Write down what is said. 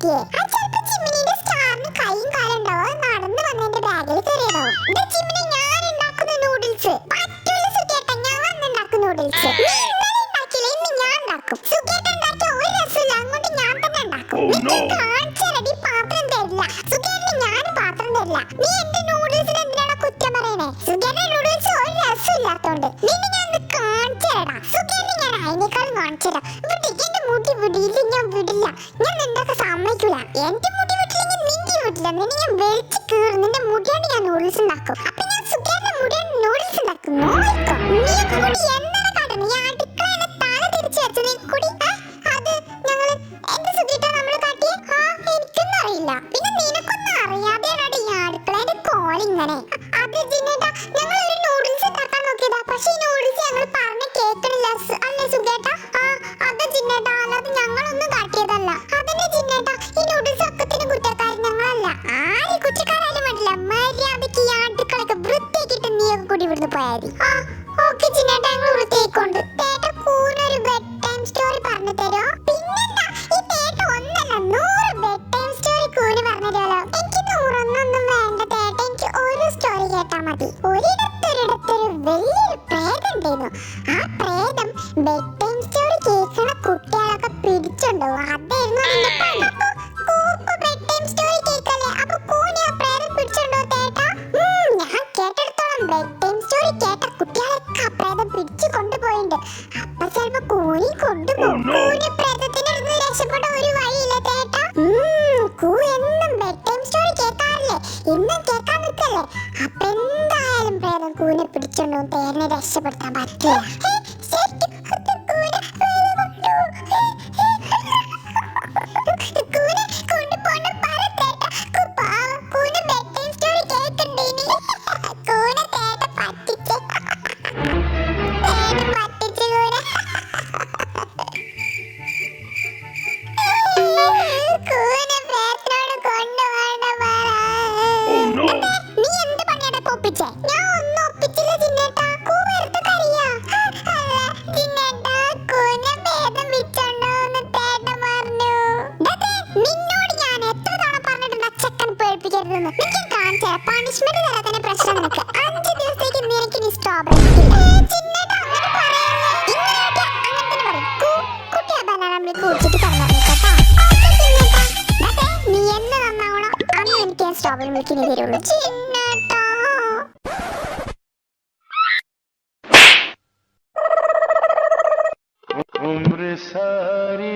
നോക്കിയേ. ആ ചെലപ്പോ ചിമ്മിനിയുടെ സ്റ്റാറിന് കൈയും കാലും ഉണ്ടാവും. നടന്നു വന്ന് എന്റെ ബാഗിൽ കയറിയതോ ഇത് ചിമ്മിനി ഞാൻ ഉണ്ടാക്കുന്ന നൂഡിൽസ് പറ്റൂല സുഖേട്ട ഞാൻ വന്നുണ്ടാക്കും നൂഡിൽസ് oh, നീ എന്റെ നൂഡിൽസിന് എന്തിനാണ് കുറ്റം പറയണേ സുഖേട്ട നൂഡിൽസ് ഒരു രസമില്ലാത്തോണ്ട്. നിന്നെ ഞാൻ കാണിച്ചു തരാടാ സുഖേ അതിനേക്കാളും കാണിച്ചതാ. എന്റെ മുടി വിടിയില്ല ഞാൻ വിടില്ല. ഞാൻ നിന്നൊക്കെ സമ്മതിക്കൂല. എന്റെ മുടി വിട്ടില്ലെങ്കിൽ നിന്റെ വിടില്ല. നിന്നെ ഞാൻ വെളിച്ച് കീറും. നിന്റെ മുടിയാണ് ഞാൻ നൂഡിൽസ് ഉണ്ടാക്കും. അപ്പൊ ഞാൻ സുഖേന്റെ മുടിയാണ് നൂഡിൽസ് ഉണ്ടാക്കും. നോക്കോ നീയൊക്കെ കൂടി എന്താണ് കാട്ടുന്നത് ഈ അടുക്കള തിരിച്ചു വെച്ചു. നീ കൂടി. അത് ഞങ്ങൾ എന്റെ സുഖിട്ട നമ്മൾ കാട്ടിയെ? ആ പിന്നെ നിനക്കൊന്നും അറിയാതെയാണ് ഈ അടുക്കളേന്റെ കോളിങ്ങനെ? അത് ജിനേട്ടാ ഞങ്ങൾ ഒരു ഇവിടുന്ന് പോയാൽ ഓക്കെ ജിന്നേട്ടാ ഞങ്ങൾ വൃത്തിയായിക്കൊണ്ട് തേട്ട കൂനൊരു ബെഡ് ടൈം സ്റ്റോറി പറഞ്ഞു തരോ പിന്നെന്താ ഈ തേട്ട ഒന്നല്ല നൂറ് ബെഡ് ടൈം സ്റ്റോറി കൂന് പറഞ്ഞു തരുമല്ലോ എനിക്ക് നൂറൊന്നൊന്നും വേണ്ട തേട്ട എനിക്ക് ഒരു സ്റ്റോറി കേട്ടാ മതി. ഒരിടത്തൊരിടത്തൊരു വലിയൊരു പ്രേതം ആ പ്രേതം ബെഡ് ടൈം സ്റ്റോറി കേൾക്കണ കുട്ടികളൊക്കെ പിടിച്ചുണ്ടോ? അതായിരുന്നു പ്രേതം പിടിച്ചു കൊണ്ടുപോയിണ്ട്. അപ്പൊ ചെലപ്പോ കൂനി കൊണ്ടുപോകും. കൂനി പ്രേതത്തിന്റെ അടുത്ത് രക്ഷപ്പെട്ട ഒരു വഴിയില്ല ചേട്ടാ. കൂ എന്നും ബെഡ് ടൈം സ്റ്റോറി കേൾക്കാറില്ലേ? ഇന്നും കേൾക്കാൻ നിൽക്കല്ലേ? അപ്പൊ എന്തായാലും പ്രേതം കൂനെ പിടിച്ചോണ്ടോ തേനെ രക്ഷപ്പെടുത്താൻ പറ്റില്ല. കാണിച്ചു തരാം. punishment തരാത്തതിന്റെ പ്രശ്നം നിനക്ക്. അഞ്ച് ദിവസത്തേക്ക് നിനക്ക് ഇനി strawberry കിട്ടില്ല. ഏ, ജിന്നേട്ടാ, അങ്ങനെ പറയല്ലേ. ഇങ്ങനെയൊക്കെ അങ്ങനെ തന്നെ പറയും. കൂ- കുട്ടിയെ banana നമ്മള് കുടിച്ചിട്ട് കിടന്നുറങ്ങിക്കോ, ട്ടാ. ഓക്കേ, ജിന്നേട്ടാ. ദേ, ദേ, നീ എന്ന് നന്നാവണോ അന്ന് എനിക്ക് ഞാൻ സ്ട്രോബെറി മിൽക്കിന് തരുള്ളൂ ചിന്നേട്ടാ उम्र सारी